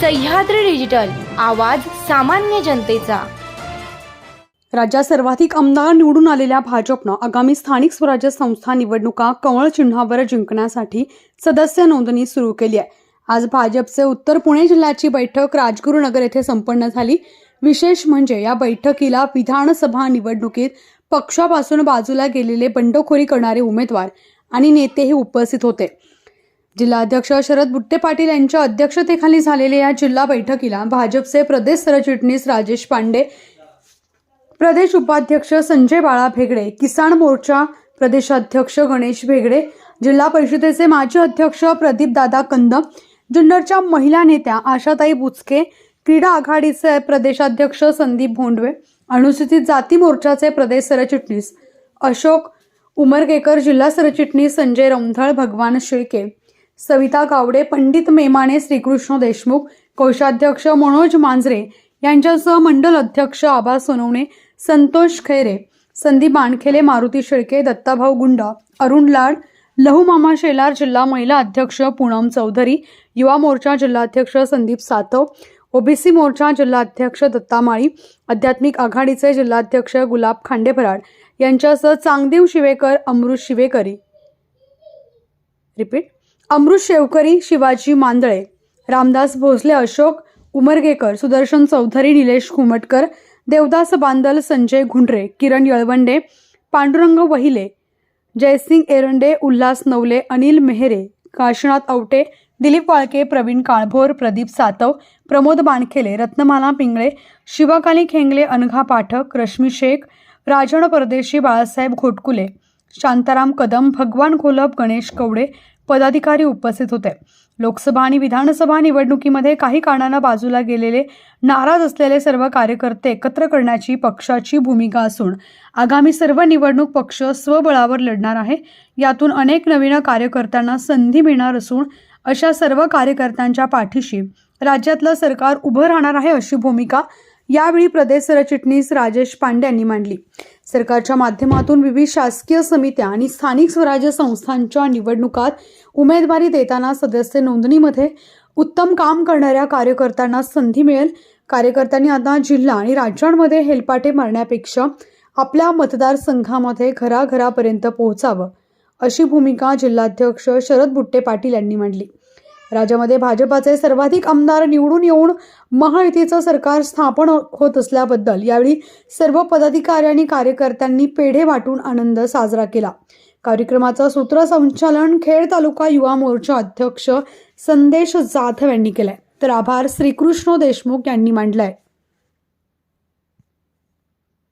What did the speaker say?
Sahyadri digital आवाज सामान्य जनतेचा. राज्यात सर्वाधिक आमदार निवडून आलेल्या भाजपनं आगामी स्थानिक स्वराज्य संस्था निवडणुका कमळ चिन्हावर जिंकण्यासाठी सदस्य नोंदणी सुरू केली आहे. आज भाजपचे उत्तर पुणे जिल्ह्याची बैठक राजगुरुनगर येथे संपन्न झाली. विशेष म्हणजे या बैठकीला विधानसभा निवडणुकीत पक्षापासून बाजूला गेलेले बंडखोरी करणारे उमेदवार आणि नेतेही उपस्थित होते. जिल्हाध्यक्ष शरद बुट्टे पाटील यांच्या अध्यक्षतेखाली झालेल्या या जिल्हा बैठकीला भाजपचे प्रदेश सरचिटणीस राजेश पांडे प्रदेश उपाध्यक्ष संजय बाळा भेगडे किसान मोर्चा प्रदेशाध्यक्ष गणेश भेगडे जिल्हा परिषदेचे माजी अध्यक्ष प्रदीप दादा कंदम जुन्नरच्या महिला नेत्या आशाताई बुचके क्रीडा आघाडीचे प्रदेशाध्यक्ष संदीप भोंडवे अनुसूचित जाती मोर्चाचे प्रदेश सरचिटणीस अशोक उमरगेकर जिल्हा सरचिटणीस संजय रौंधळ भगवान शेळके. सविता गावडे पंडित मेमाने श्रीकृष्ण देशमुख कोषाध्यक्ष मनोज मांजरे यांच्यासह मंडल अध्यक्ष आबा सोनवणे संतोष खैरे संदीप बाणखेले मारुती शेळके दत्ताभाऊ गुंड अरुण लाड लहू मामा शेलार जिल्हा महिला अध्यक्ष पूनम चौधरी युवा मोर्चा जिल्हाध्यक्ष संदीप सातव ओबीसी मोर्चा जिल्हाध्यक्ष दत्ता माळी आध्यात्मिक आघाडीचे जिल्हाध्यक्ष गुलाब खांडेफराड यांच्यासह चांगदेव शिवेकर अमृत शिवेकरी. रिपीट. अमृत शेवकरी शिवाजी मांदळे रामदास भोसले अशोक उमरगेकर सुदर्शन चौधरी निलेश घुमटकर देवदास बांदल संजय घुंडरे किरण यळवंडे पांडुरंग वहिले जयसिंग एरंडे उल्हास नवले अनिल मेहरे काशीनाथ औटे दिलीप वाळके प्रवीण काळभोर प्रदीप सातव प्रमोद बाणखेले रत्नमाला पिंगळे शिवकाली खेंगले अनघा पाठक रश्मी शेख राजन परदेशी बाळासाहेब घोटकुले शांताराम कदम भगवान खोलप गणेश कवडे पदाधिकारी उपस्थित होते. लोकसभा आणि विधानसभा निवडणुकीमध्ये काही कारणानं बाजूला गेलेले नाराज असलेले सर्व कार्यकर्ते एकत्र करण्याची पक्षाची भूमिका असून आगामी सर्व निवडणूक पक्ष स्वबळावर लढणार आहे. यातून अनेक नवीन कार्यकर्त्यांना संधी मिळणार असून अशा सर्व कार्यकर्त्यांच्या पाठीशी राज्यातलं सरकार उभं राहणार आहे अशी भूमिका यावेळी प्रदेश सरचिटणीस राजेश पांडे यांनी मांडली. सरकारच्या माध्यमातून विविध शासकीय समित्या आणि स्थानिक स्वराज्य संस्थांच्या निवडणुकात उमेदवारी देताना सदस्य नोंदणीमध्ये उत्तम काम करणाऱ्या कार्यकर्त्यांना संधी मिळेल. कार्यकर्त्यांनी आता जिल्हा आणि राज्यांमध्ये हेलपाटे मारण्यापेक्षा आपल्या मतदारसंघामध्ये घराघरापर्यंत पोहोचावं अशी भूमिका जिल्हाध्यक्ष शरद बुट्टे पाटील यांनी मांडली. राज्यामध्ये भाजपाचे सर्वाधिक आमदार निवडून येऊन महायुतीचं सरकार स्थापन होत असल्याबद्दल यावेळी सर्व पदाधिकारी आणि कार्यकर्त्यांनी पेढे वाटून आनंद साजरा केला. कार्यक्रमाचं सूत्रसंचालन खेड तालुका युवा मोर्चा अध्यक्ष संदेश जाधव यांनी केलाय. तर आभार श्रीकृष्ण देशमुख यांनी मांडलाय.